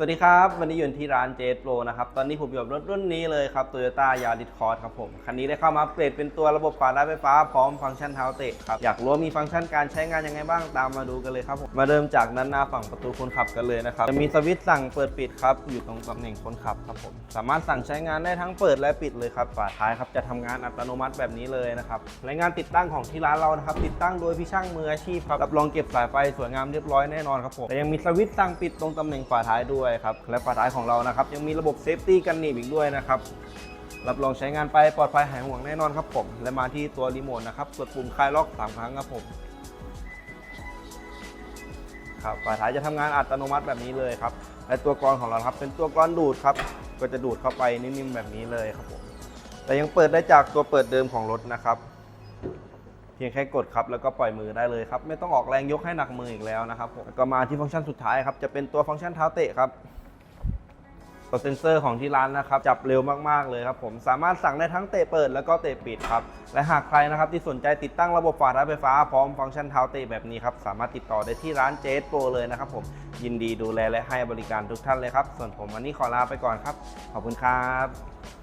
สวัสดีครับ วันนี้อยู่ที่ร้านเจโปรนะครับ ตอนนี้ผมอยู่กับรถรุ่นนี้เลยครับ Toyota Yaris Cross ครับผม คันนี้ได้เข้ามาอัปเกรดเป็นตัวระบบฝาท้ายไฟฟ้าพร้อมฟังก์ชันเท้าเตะครับ อยากรู้มีฟังก์ชันการใช้งานยังไงบ้างตามมาดูกันเลยครับผม มาเริ่มจากด้านหน้าฝั่งประตูคนขับกันเลยนะครับ จะมีสวิตช์สั่งเปิดปิดครับ อยู่ตรงตำแหน่งคนขับครับผม สามารถสั่งใช้งานได้ทั้งเปิดและปิดเลยครับ ฝาท้ายครับจะทำงานอัตโนมัติแบบนี้เลยนะครับและงานติดตั้งของที่ร้านเรานะครับ ติดตั้งโดยพี่ช่างมืออาชีพครับ รับรองเก็บสายไฟสวยงามเรียบร้อยแน่นอนครับผมแต่ยังมีสวิตช์สั่งปิดตรงตำแหน่งฝาท้ายด้วยครับ และฝาท้ายของเรานะครับ ยังมีระบบเซฟตี้กันหนีบอีกด้วยนะครับรับรองใช้งานไปปลอดภัยหายห่วงแน่นอนครับผม และมาที่ตัวรีโมทนะครับกดปุ่มคลายล็อก 3 ครั้งครับผมครับฝาท้ายจะทำงานอัตโนมัติแบบนี้เลยครับ และตัวกรองของเราครับ เป็นตัวกรอนดูดครับ ก็จะดูดเข้าไปนิ่มๆแบบนี้เลยครับผมแต่ยังเปิดได้จากตัวเปิดเดิมของรถนะครับ พียงแค่กดครับแล้วก็ปล่อยมือได้เลยครับ ไม่ต้องออกแรงยกให้หนักมืออีกแล้วนะครับผมก็มาที่ฟังก์ชันสุดท้ายครับจะเป็นตัวฟังก์ชันเท้าเตะครับตัวเซ็นเซอร์ของที่ร้านนะครับจับเร็วมากๆเลยครับผมสามารถสั่งได้ทั้งเตะเปิดแล้วก็เตะปิดครับและหากใครนะครับที่สนใจติดตั้งระบบฝาท้ายไฟฟ้าพร้อมฟังก์ชันเท้าเตะแบบนี้ครับสามารถติดต่อได้ที่ร้านเจสโปรเลยนะครับผมยินดีดูแลและให้บริการทุกท่านเลยครับส่วนผมวันนี้ขอลาไปก่อนครับ ขอบคุณครับ